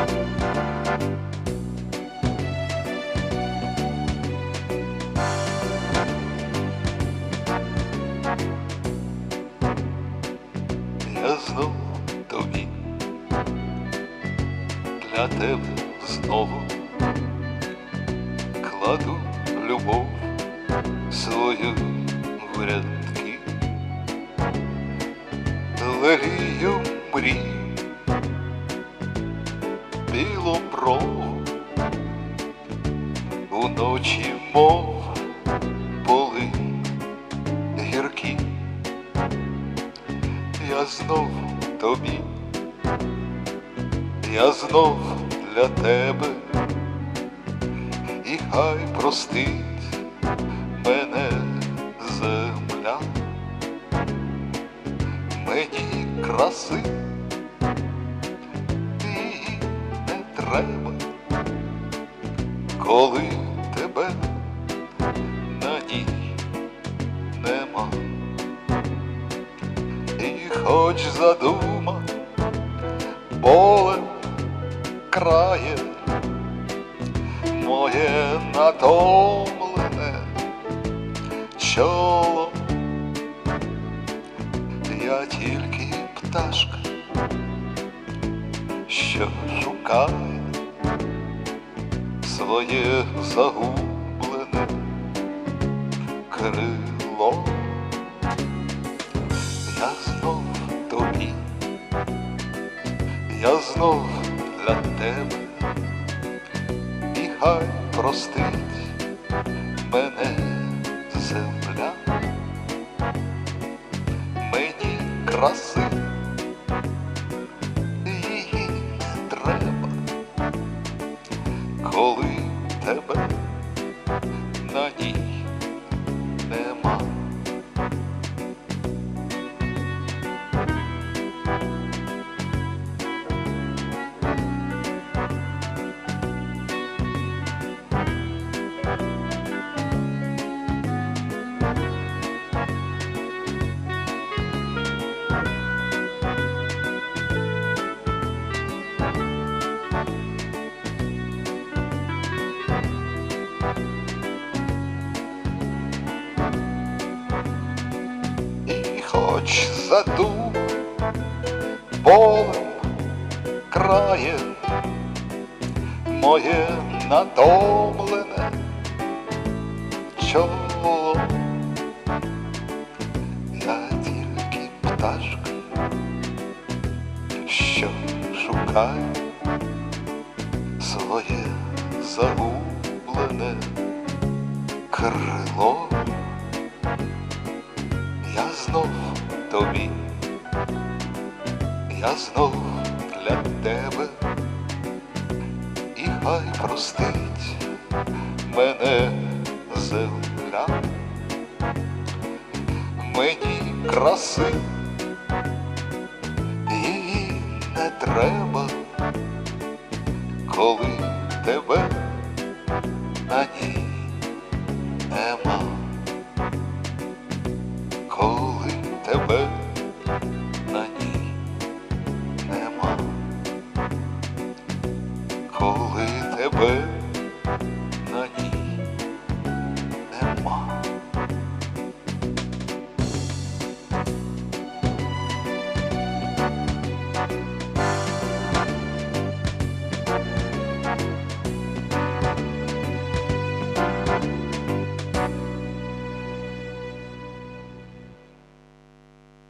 Я знову тобі, для тебе знову. Кладу любов свою в рядки, легію мрій білу брову уночі, мов полин гіркі, я знов тобі, я знов для тебе, і хай простить мене земля, мені краси треба, коли тебе на ній нема. І хоч задума болем крає моє натомлене чоло, я тільки пташка, що шукає своє загублене крило. Я знов тобі, я знов для тебе, і хай простить мене земля, мені краси. Її треба, коли тебе на ній нема. І хоч задум болем крає моє натомлене чоло, я тільки пташка, що шукає своє загублене крило. Я знов тобі, я знов для тебе, і хай простить мене земля, мені краси. Її не треба, коли тебе Itaban.